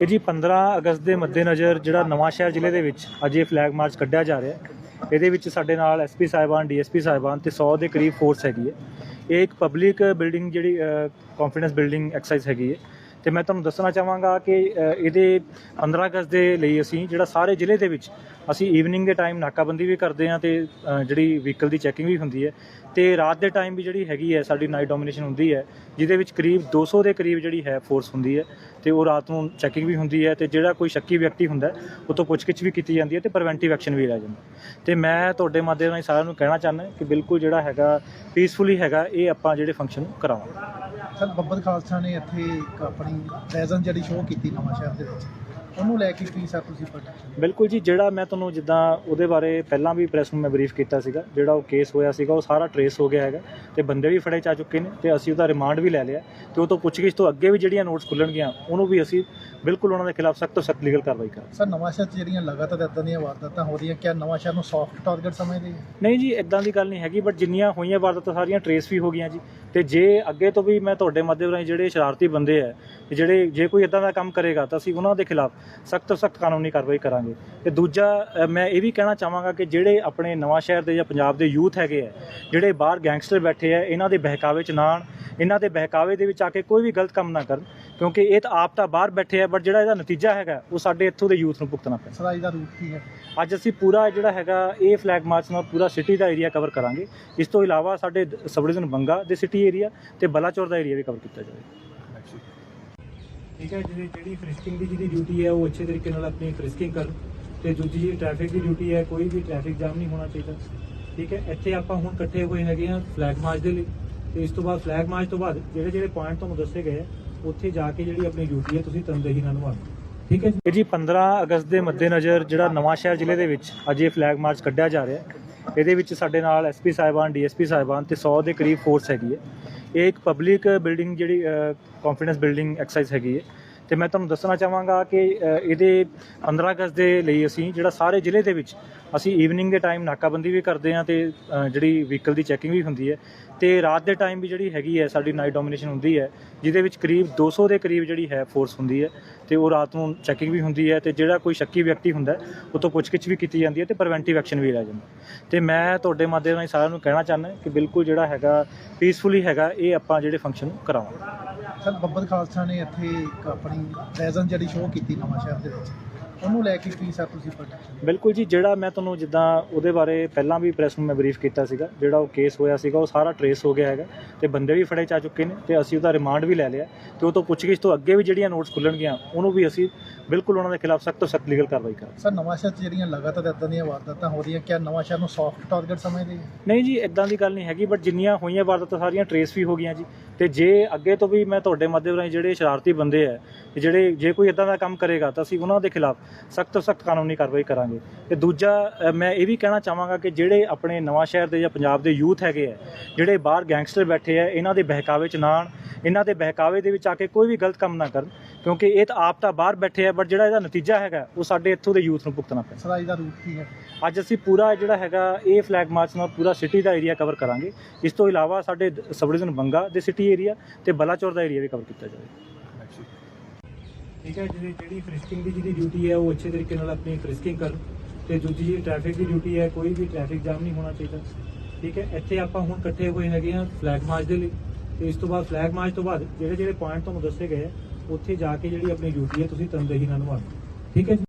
ਇਹ ਜੀ 15 ਅਗਸਤ ਦੇ ਮੱਦੇਨਜ਼ਰ ਜਿਹੜਾ ਨਵਾਂ ਸ਼ਹਿਰ ਜ਼ਿਲ੍ਹੇ ਦੇ ਵਿੱਚ ਅੱਜ ਇਹ ਫਲੈਗ ਮਾਰਚ ਕੱਢਿਆ ਜਾ ਰਿਹਾ ਹੈ। ਇਹਦੇ ਵਿੱਚ ਸਾਡੇ ਨਾਲ ਐਸਪੀ ਸਾਹਿਬਾਨ ਡੀਐਸਪੀ ਸਾਹਿਬਾਨ ਤੇ 100 ਦੇ ਕਰੀਬ ਫੋਰਸ ਹੈਗੀ ਹੈ। ਇਹ ਇੱਕ ਪਬਲਿਕ ਬਿਲਡਿੰਗ ਜਿਹੜੀ ਕੰਫੀਡੈਂਸ ਬਿਲਡਿੰਗ ਐਕਸਰਸਾਈਜ਼ ਹੈਗੀ ਹੈ। ਤੇ ਮੈਂ ਤੁਹਾਨੂੰ ਦੱਸਣਾ ਚਾਹਾਂਗਾ ਕਿ ਇਹਦੇ 15 ਅਗਸਤ ਦੇ ਲਈ ਅਸੀਂ ਜਿਹੜਾ ਸਾਰੇ ਜ਼ਿਲ੍ਹੇ ਦੇ ਵਿੱਚ ਅਸੀਂ ਈਵਨਿੰਗ ਦੇ ਟਾਈਮ ਨਾਕਾਬੰਦੀ ਵੀ ਕਰਦੇ ਹਾਂ ਤੇ ਜਿਹੜੀ ਵਹੀਕਲ ਦੀ ਚੈਕਿੰਗ ਵੀ ਹੁੰਦੀ ਹੈ। ਤੇ ਰਾਤ ਦੇ ਟਾਈਮ ਵੀ ਜਿਹੜੀ ਹੈਗੀ ਹੈ, ਸਾਡੀ ਨਾਈਟ ਡੋਮੀਨੇਸ਼ਨ ਹੁੰਦੀ ਹੈ, ਜਿਹਦੇ ਵਿੱਚ ਕਰੀਬ 200 ਦੇ ਕਰੀਬ ਜਿਹੜੀ ਹੈ ਫੋਰਸ ਹੁੰਦੀ ਹੈ ਤੇ ਉਹ ਰਾਤ ਨੂੰ ਚੈਕਿੰਗ ਵੀ ਹੁੰਦੀ ਹੈ ਤੇ ਜਿਹੜਾ ਕੋਈ ਸ਼ੱਕੀ ਵਿਅਕਤੀ ਹੁੰਦਾ ਉਹ ਤੋਂ ਪੁੱਛਗਿੱਛ ਵੀ ਕੀਤੀ ਜਾਂਦੀ ਹੈ ਤੇ ਪ੍ਰੀਵੈਂਟਿਵ ਐਕਸ਼ਨ ਵੀ ਲਿਆ ਜਾਂਦਾ ਤੇ ਮੈਂ ਤੁਹਾਡੇ ਮਾਧਿਅਮ ਰਾਹੀਂ ਸਾਰਿਆਂ ਨੂੰ ਕਹਿਣਾ ਚਾਹੁੰਦਾ ਕਿ ਬਿਲਕੁਲ ਜਿਹੜਾ ਹੈਗਾ ਪੀਸਫੁਲੀ ਹੈਗਾ, ਇਹ ਆਪਾਂ ਜਿਹੜੇ ਫੰਕਸ਼ਨ ਕਰਾਵਾਂਗੇ। ਸਰ ਬੱਬਰ ਖਾਲਸਾ ਨੇ ਇੱਥੇ ਇੱਕ ਆਪਣੀ ਪ੍ਰੈਜ਼ੈਂਸ ਜਿਹੜੀ ਸ਼ੋਅ ਕੀਤੀ ਨਵਾਂ ਸ਼ਹਿਰ ਦੇ ਵਿੱਚ। ਉਹਨੂੰ ਲੈ ਕੇ ਕੀ ਸਰ ਤੁਸੀਂ ਪ੍ਰੋਟੈਕਸ਼ਨ? ਬਿਲਕੁਲ ਜੀ, ਜਿਹੜਾ ਮੈਂ ਤੁਹਾਨੂੰ ਜਿੱਦਾਂ ਉਹਦੇ ਬਾਰੇ ਪਹਿਲਾਂ ਵੀ ਪ੍ਰੈਸ ਨੂੰ ਮੈਂ ਬਰੀਫ ਕੀਤਾ ਸੀਗਾ, ਜਿਹੜਾ ਉਹ ਕੇਸ ਹੋਇਆ ਸੀਗਾ, ਉਹ ਸਾਰਾ ਟਰੇਸ ਹੋ ਗਿਆ ਹੈਗਾ ਤੇ ਬੰਦੇ ਵੀ ਫੜੇ ਜਾ ਚੁੱਕੇ ਨੇ ਤੇ ਅਸੀਂ ਉਹਦਾ ਰਿਮਾਂਡ ਵੀ ਲੈ ਲਿਆ ਤੇ ਉਹ ਤੋਂ ਪੁੱਛਗਿੱਛ ਤੋਂ ਅੱਗੇ ਵੀ ਜਿਹੜੀਆਂ ਨੋਟਸ ਖੁੱਲਣਗੀਆਂ, ਉਹਨੂੰ ਵੀ ਅਸੀਂ ਬਿਲਕੁਲ ਉਹਨਾਂ ਦੇ ਖਿਲਾਫ ਸਖਤ ਤੋਂ ਸਖਤ ਲੀਗਲ ਕਾਰਵਾਈ ਕਰਾਂਗੇ। ਸਰ ਨਵਾਂ ਸ਼ਹਿਰ 'ਚ ਜਿਹੜੀਆਂ ਲਗਾਤਾਰ ਇਦਾਂ ਦੀਆਂ ਵਾਰਦਾਤਾਂ ਹੋ ਰਹੀਆਂ ਕਿਆ ਨਵਾਂ ਸ਼ਹਿਰ ਨੂੰ ਸੌਫਟ ਟਾਰਗੇਟ ਸਮਝਦੇ? ਨਹੀਂ ਜੀ ਇਦਾਂ ਦੀ ਗੱਲ ਨਹੀਂ ਹੈਗੀ ਬਟ ਜਿੰਨੀਆਂ ਹੋਈਆਂ ਵਾਰਦਾਤਾਂ ਸਾਰੀਆਂ ਟਰੇਸ ਵੀ ਹੋ ਗਈਆਂ ਜੀ। ਤੇ ਜੇ ਅੱਗੇ ਤੋਂ ਵੀ ਮੈਂ ਤੁਹਾਡੇ ਮਾਧਿਅਮ ਰਾਹੀਂ ਜਿਹੜੇ ਸ਼ਰਾਰਤੀ ਬੰਦੇ ਆ ਜਿਹੜੇ ਜੇ ਕੋਈ ਇਦਾਂ ਦਾ ਕੰਮ ਕਰੇਗਾ ਤਾਂ ਅਸੀਂ ਉਹਨਾਂ ਦੇ ਖਿਲਾਫ ਸਖਤ ਤੋਂ ਸਖਤ ਕਾਨੂੰਨੀ ਕਾਰਵਾਈ ਕਰਾਂਗੇ। ਤੇ ਦੂਜਾ ਮੈਂ ਇਹ ਵੀ ਕਹਿਣਾ ਚਾਹਾਂਗਾ ਕਿ ਜਿਹੜੇ ਆਪਣੇ ਨਵਾਂ ਸ਼ਹਿਰ ਦੇ ਜਾਂ ਪੰਜਾਬ ਦੇ ਯੂਥ ਹੈਗੇ ਆ ਜਿਹੜੇ ਬਾਹਰ ਗੈਂਗਸਟਰ ਬੈਠੇ ਆ ਇਹਨਾਂ ਦੇ ਬਹਿਕਾਵੇ ਚ ਨਾ ਇਹਨਾਂ ਦੇ ਬਹਿਕਾਵੇ ਦੇ ਵਿੱਚ ਆ ਕੇ ਕੋਈ ਵੀ ਗਲਤ ਕੰਮ ਨਾ ਕਰਨ। ਕਿਉਂਕਿ ਇਹ ਤਾਂ ਆਪ ਤਾਂ ਬਾਹਰ ਬੈਠੇ ਆ ਬਟ ਜਿਹੜਾ ਇਹਦਾ ਨਤੀਜਾ ਹੈਗਾ ਉਹ ਸਾਡੇ ਇੱਥੋਂ ਦੇ ਯੂਥ ਨੂੰ ਭੁਗਤਣਾ ਪੈਣਾ। ਸਰ ਅੱਜ ਦਾ ਰੂਟ ਕੀ ਹੈ? ਅੱਜ ਅਸੀਂ ਪੂਰਾ ਜਿਹੜਾ ਹੈਗਾ ਇਹ ਫਲੈਗ ਮਾਰਚ ਨਾਲ ਪੂਰਾ ਸਿਟੀ ਦਾ ਏਰੀਆ ਕਵਰ ਕਰਾਂਗੇ। ਇਸ ਤੋਂ ਇਲਾਵਾ ਸਾਡੇ ਸਬ ਡਿਵੀਜ਼ਨ ਬੰਗਾ ਦੇ ਸਿਟੀ ਏਰੀਆ ਤੇ ਬਲਾਚੌਰ ਦਾ ਏਰੀਆ ਵੀ ਕਵਰ ਕੀਤਾ ਜਾਵੇਗਾ ਠੀਕ ਹੈ ਜਿਹੜੀ ਜਿਹੜੀ ਫ੍ਰਿਸਕਿੰਗ ਦੀ ਜਿਹਦੀ ਡਿਊਟੀ ਹੈ ਉਹ ਅੱਛੇ ਤਰੀਕੇ ਨਾਲ ਆਪਣੀ ਫ੍ਰਿਸਕਿੰਗ ਕਰਨ। ਤੇ ਦੂਜੀ ਜਿਹੜੀ ਟ੍ਰੈਫਿਕ ਦੀ ਡਿਊਟੀ ਹੈ ਕੋਈ ਵੀ ਟ੍ਰੈਫਿਕ ਜਾਮ ਨਹੀਂ ਹੋਣਾ ਚਾਹੀਦਾ। ਠੀਕ ਹੈ ਇੱਥੇ ਆਪਾਂ ਹੁਣ ਇਕੱਠੇ ਹੋਏ ਹੈਗੇ ਆ ਫਲੈਗ ਮਾਰਚ ਦੇ ਲਈ। ਤੇ ਇਸ ਤੋਂ ਬਾਅਦ ਫਲੈਗ ਮਾਰਚ ਤੋਂ ਬਾਅਦ ਜਿਹੜੇ ਜਿਹੜੇ ਪੁਆਇੰਟ ਤੁਹਾਨੂੰ ਦੱਸੇ ਗਏ ਆ ਉੱਥੇ ਜਾ ਕੇ ਜਿਹੜੀ ਆਪਣੀ ਡਿਊਟੀ ਹੈ, ਤੁਸੀਂ ਤਨਦੇਹੀ ਨਾਲ ਨਿਭਾਉਣੀ ਠੀਕ ਹੈ ਜੀ? ਜੀ 15 ਅਗਸਤ ਦੇ ਮੱਦੇਨਜ਼ਰ ਜਿਹੜਾ ਨਵਾਂ ਸ਼ਹਿਰ ਜ਼ਿਲ੍ਹੇ ਦੇ ਵਿੱਚ ਅੱਜ ਇਹ ਫਲੈਗ ਮਾਰਚ ਕੱਢਿਆ ਜਾ ਰਿਹਾ ਹੈ। ਇਹਦੇ ਵਿੱਚ ਸਾਡੇ ਨਾਲ ਐਸਪੀ ਸਾਹਿਬਾਨ ਡੀਐਸਪੀ ਸਾਹਿਬਾਨ ਤੇ 100 ਦੇ ਕਰੀਬ ਫੋਰਸ ਹੈਗੀ ਹੈ। ਇਹ ਇੱਕ ਪਬਲਿਕ ਬਿਲਡਿੰਗ ਜਿਹੜੀ ਕੰਫੀਡੈਂਸ ਬਿਲਡਿੰਗ ਐਕਸਰਸਾਈਜ਼ ਹੈਗੀ ਹੈ। ਤੇ ਮੈਂ ਤੁਹਾਨੂੰ ਦੱਸਣਾ ਚਾਹਾਂਗਾ ਕਿ ਇਹਦੇ 15 ਅਗਸਤ ਦੇ ਲਈ ਅਸੀਂ ਜਿਹੜਾ ਸਾਰੇ ਜ਼ਿਲ੍ਹੇ ਦੇ ਵਿੱਚ ਅਸੀਂ ਈਵਨਿੰਗ ਦੇ ਟਾਈਮ ਨਾਕਾਬੰਦੀ ਵੀ ਕਰਦੇ ਹਾਂ ਤੇ ਜਿਹੜੀ ਵਹੀਕਲ ਦੀ ਚੈਕਿੰਗ ਵੀ ਹੁੰਦੀ ਹੈ। ਤੇ ਰਾਤ ਦੇ ਟਾਈਮ ਵੀ ਜਿਹੜੀ ਹੈਗੀ ਹੈ, ਸਾਡੀ ਨਾਈਟ ਡੋਮੀਨੇਸ਼ਨ ਹੁੰਦੀ ਹੈ, ਜਿਹਦੇ ਵਿੱਚ ਕਰੀਬ 200 ਦੇ ਕਰੀਬ ਜਿਹੜੀ ਹੈ ਫੋਰਸ ਹੁੰਦੀ ਹੈ ਤੇ ਉਹ ਰਾਤ ਨੂੰ ਚੈਕਿੰਗ ਵੀ ਹੁੰਦੀ ਹੈ ਤੇ ਜਿਹੜਾ ਕੋਈ ਸ਼ੱਕੀ ਵਿਅਕਤੀ ਹੁੰਦਾ ਉਹ ਤੋਂ ਪੁੱਛਗਿੱਛ ਵੀ ਕੀਤੀ ਜਾਂਦੀ ਹੈ ਤੇ ਪ੍ਰੀਵੈਂਟਿਵ ਐਕਸ਼ਨ ਵੀ ਲਿਆ ਜਾਂਦਾ ਤੇ ਮੈਂ ਤੁਹਾਡੇ ਮਾਧਿਅਮ ਰਾਹੀਂ ਸਾਰਿਆਂ ਨੂੰ ਕਹਿਣਾ ਚਾਹੁੰਦਾ ਕਿ ਬਿਲਕੁਲ ਜਿਹੜਾ ਹੈਗਾ ਪੀਸਫੁਲੀ ਹੈਗਾ, ਇਹ ਆਪਾਂ ਜਿਹੜੇ ਫੰਕਸ਼ਨ ਕਰਾਵਾਂਗੇ। ਸਰ, ਬੱਬਰ ਖਾਲਸਾ ਨੇ ਇੱਥੇ ਇੱਕ ਆਪਣੀ ਪ੍ਰੈਜ਼ੈਂਸ ਜਿਹੜੀ ਸ਼ੋਅ ਕੀਤੀ ਨਵਾਂ ਸ਼ਹਿਰ ਦੇ ਵਿੱਚ। ਉਹਨੂੰ ਲੈ ਕੇ ਕੀ ਸਰ ਤੁਸੀਂ ਪ੍ਰੋਟੈਕਸ਼ਨ? ਬਿਲਕੁਲ ਜੀ, ਜਿਹੜਾ ਮੈਂ ਤੁਹਾਨੂੰ ਜਿੱਦਾਂ ਉਹਦੇ ਬਾਰੇ ਪਹਿਲਾਂ ਵੀ ਪ੍ਰੈਸ ਨੂੰ ਮੈਂ ਬਰੀਫ ਕੀਤਾ ਸੀਗਾ, ਜਿਹੜਾ ਉਹ ਕੇਸ ਹੋਇਆ ਸੀਗਾ, ਉਹ ਸਾਰਾ ਟਰੇਸ ਹੋ ਗਿਆ ਹੈਗਾ ਤੇ ਬੰਦੇ ਵੀ ਫੜੇ ਜਾ ਚੁੱਕੇ ਨੇ ਤੇ ਅਸੀਂ ਉਹਦਾ ਰਿਮਾਂਡ ਵੀ ਲੈ ਲਿਆ। ਤੇ ਉਹ ਤੋਂ ਪੁੱਛਗਿੱਛ ਤੋਂ ਅੱਗੇ ਵੀ ਜਿਹੜੀਆਂ ਨੋਟਸ ਖੁੱਲਣਗੀਆਂ, ਉਹਨੂੰ ਵੀ ਅਸੀਂ ਬਿਲਕੁਲ ਉਹਨਾਂ ਦੇ ਖਿਲਾਫ ਸਖਤ ਤੋਂ ਸਖਤ ਲੀਗਲ ਕਾਰਵਾਈ ਕਰਾਂਗੇ। ਸਰ ਨਵਾਂ ਸ਼ਹਿਰ 'ਚ ਜਿਹੜੀਆਂ ਲਗਾਤਾਰ ਇਦਾਂ ਦੀਆਂ ਵਾਰਦਾਤਾਂ ਹੋ ਰਹੀਆਂ ਕਿਆ ਨਵਾਂ ਸ਼ਹਿਰ ਨੂੰ ਸੌਫਟ ਟਾਰਗੇਟ ਸਮਝਦੇ? ਨਹੀਂ ਜੀ ਇਦਾਂ ਦੀ ਗੱਲ ਨਹੀਂ ਹੈਗੀ ਬਟ ਜਿੰਨੀਆਂ ਹੋਈਆਂ ਵਾਰਦਾਤਾਂ ਸਾਰੀਆਂ ਟਰੇਸ ਵੀ ਹੋ ਗਈਆਂ ਜੀ। ਤੇ ਜੇ ਅੱਗੇ ਤੋਂ ਵੀ ਮੈਂ ਤੁਹਾਡੇ ਮਾਧਿਅਮ ਰਾਹੀਂ ਜਿਹੜੇ ਸ਼ਰਾਰਤੀ ਬੰਦੇ ਆ ਜਿਹੜੇ ਜੇ ਕੋਈ ਇਦਾਂ ਦਾ ਕੰਮ ਕਰੇਗਾ ਤਾਂ ਅਸੀਂ ਉਹਨਾਂ ਦੇ ਖਿਲਾਫ ਸਖਤ ਤੋਂ ਸਖਤ ਕਾਨੂੰਨੀ ਕਾਰਵਾਈ ਕਰਾਂਗੇ। ਤੇ ਦੂਜਾ ਮੈਂ ਇਹ ਵੀ ਕਹਿਣਾ ਚਾਹਾਂਗਾ ਕਿ ਜਿਹੜੇ ਆਪਣੇ ਨਵਾਂ ਸ਼ਹਿਰ ਦੇ ਜਾਂ ਪੰਜਾਬ ਦੇ ਯੂਥ ਹੈਗੇ ਆ ਜਿਹੜੇ ਬਾਹਰ ਗੈਂਗਸਟਰ ਬੈਠੇ ਆ ਇਹਨਾਂ ਦੇ ਬਹਿਕਾਵੇ ਚ ਨਾ ਆਉਣ ਇਹਨਾਂ ਦੇ ਬਹਿਕਾਵੇ ਦੇ ਵਿੱਚ ਆ ਕੇ ਕੋਈ ਵੀ ਗਲਤ ਕੰਮ ਨਾ ਕਰਨ। ਕਿਉਂਕਿ ਇਹ ਤਾਂ ਆਪ ਤਾਂ ਬਾਹਰ ਬੈਠੇ ਆ ਬਟ ਜਿਹੜਾ ਇਹਦਾ ਨਤੀਜਾ ਹੈਗਾ ਉਹ ਸਾਡੇ ਇੱਥੋਂ ਦੇ ਯੂਥ ਨੂੰ ਭੁਗਤਣਾ ਪੈਣਾ। ਸਰ ਅੱਜ ਦਾ ਰੂਟ ਕੀ ਹੈ? ਅੱਜ ਅਸੀਂ ਪੂਰਾ ਜਿਹੜਾ ਹੈਗਾ ਇਹ ਫਲੈਗ ਮਾਰਚ ਨਾਲ ਪੂਰਾ ਸਿਟੀ ਦਾ ਏਰੀਆ ਕਵਰ ਕਰਾਂਗੇ। ਇਸ ਤੋਂ ਇਲਾਵਾ ਸਾਡੇ ਸਬ ਡਿਵੀਜ਼ਨ ਬੰਗਾ ਦੇ ਸਿਟੀ ਏਰੀਆ ਤੇ ਬਲਾਚੌਰ ਦਾ ਏਰੀਆ ਵੀ ਕਵਰ ਕੀਤਾ ਜਾਵੇਗਾ ਠੀਕ ਹੈ ਜਿਹੜੀ ਜਿਹੜੀ ਫ੍ਰਿਸਕਿੰਗ ਦੀ ਜਿਹਦੀ ਡਿਊਟੀ ਹੈ ਉਹ ਅੱਛੇ ਤਰੀਕੇ ਨਾਲ ਆਪਣੀ ਫ੍ਰਿਸਕਿੰਗ ਕਰਨ ਤੇ ਦੂਜੀ ਜਿਹੜੀ ਟ੍ਰੈਫਿਕ ਦੀ ਡਿਊਟੀ ਹੈ ਕੋਈ ਵੀ ਟ੍ਰੈਫਿਕ ਜਾਮ ਨਹੀਂ ਹੋਣਾ ਚਾਹੀਦਾ। ਠੀਕ ਹੈ ਇੱਥੇ ਆਪਾਂ ਹੁਣ ਇਕੱਠੇ ਹੋਏ ਹੈਗੇ ਆ ਫਲੈਗ ਮਾਰਚ ਦੇ ਲਈ। ਤੇ ਇਸ ਤੋਂ ਬਾਅਦ ਫਲੈਗ ਮਾਰਚ ਤੋਂ ਬਾਅਦ ਜਿਹੜੇ ਜਿਹੜੇ ਪੁਆਇੰਟ ਤੁਹਾਨੂੰ ਦੱਸੇ ਗਏ ਆ ਉੱਥੇ ਜਾ ਕੇ ਜਿਹੜੀ ਆਪਣੀ ਡਿਊਟੀ ਹੈ ਤੁਸੀਂ ਤਨਦੇਹੀ ਨਾਲ ਨਿਭਾਉਣੀ। ਠੀਕ ਹੈ ਜੀ?